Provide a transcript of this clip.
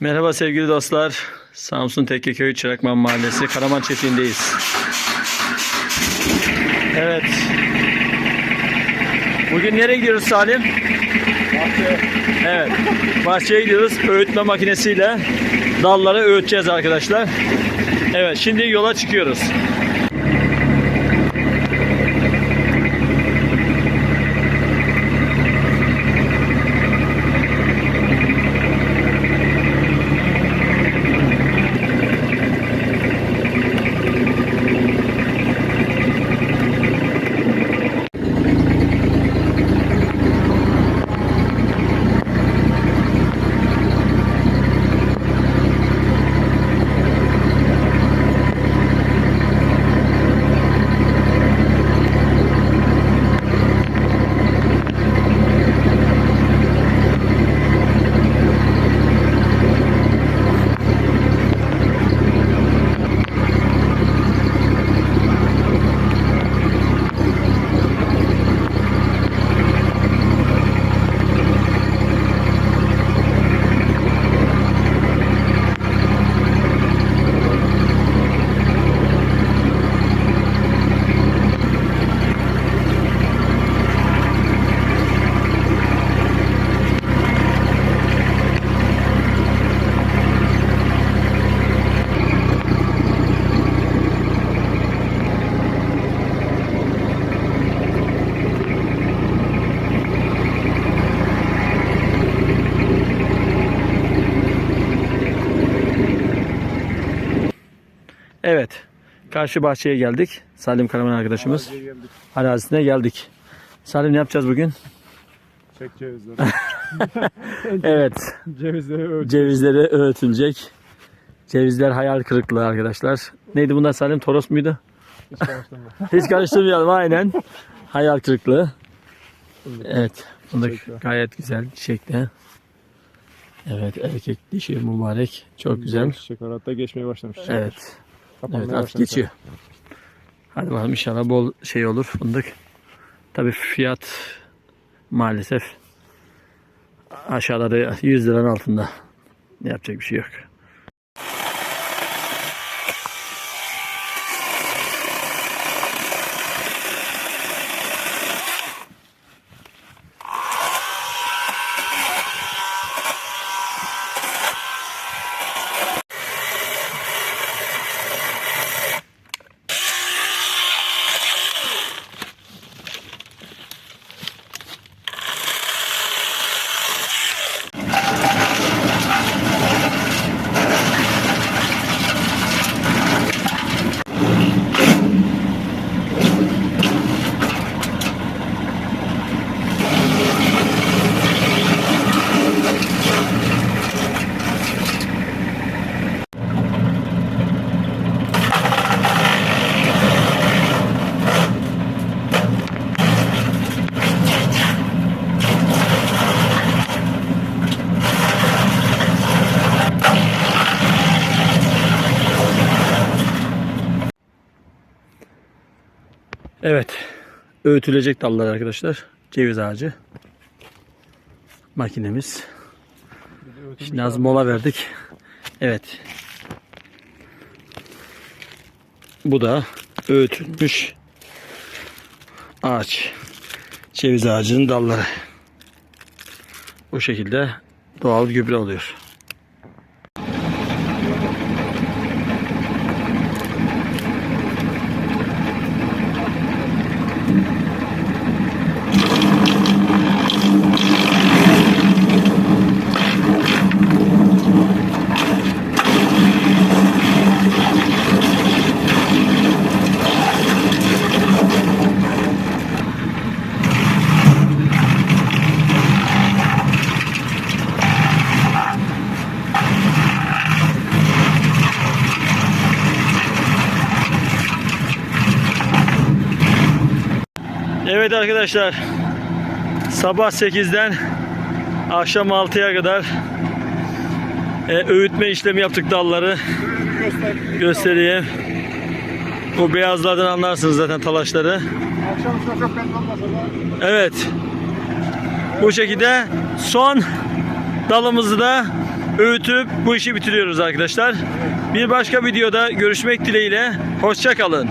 Merhaba sevgili dostlar. Samsun Tekkeköy Çırakman Mahallesi Karaman Çiftliği'ndeyiz. Evet. Bugün nereye gidiyoruz Salim? Evet. Bahçeye gidiyoruz. Öğütme makinesiyle dalları öğüteceğiz arkadaşlar. Evet şimdi yola çıkıyoruz. Evet. Karşı bahçeye geldik. Salim Karaman arkadaşımız. Araziye geldik. Arazisine geldik. Salim ne yapacağız bugün? Çek cevizleri. Evet. Cevizleri ölç. Cevizleri öğütülecek. Cevizler hayal kırıklığı arkadaşlar. Neydi bunlar Salim? Toros muydu? Hiç karıştırma. Hiç karıştırmayalım aynen. Hayal kırıklığı. Evet. Çiçekli. gayet güzel çiçekli. Evet erkek dişi mübarek. Çok güzel. Çiçek hatta geçmeye başlamış. Evet. Kapanmaya Evet artık geçiyor. Hadi bakalım inşallah bol şey olur fındık. Tabi fiyat maalesef aşağıları 100 liranın altında. Ne yapacak bir şey yok. Evet. Öğütülecek dallar arkadaşlar. Ceviz ağacı. Makinemiz. Şimdi az mola verdik. Evet. Bu da öğütülmüş ağaç. Ceviz ağacının dalları. Bu şekilde doğal gübre oluyor. Evet arkadaşlar. Sabah 8'den akşam 6'ya kadar e, öğütme işlemi yaptık dalları. Göstereyim. Bu beyazlardan anlarsınız zaten talaşları. Evet. Bu şekilde son dalımızı da öğütüp bu işi bitiriyoruz arkadaşlar. Bir başka videoda görüşmek dileğiyle. Hoşça kalın.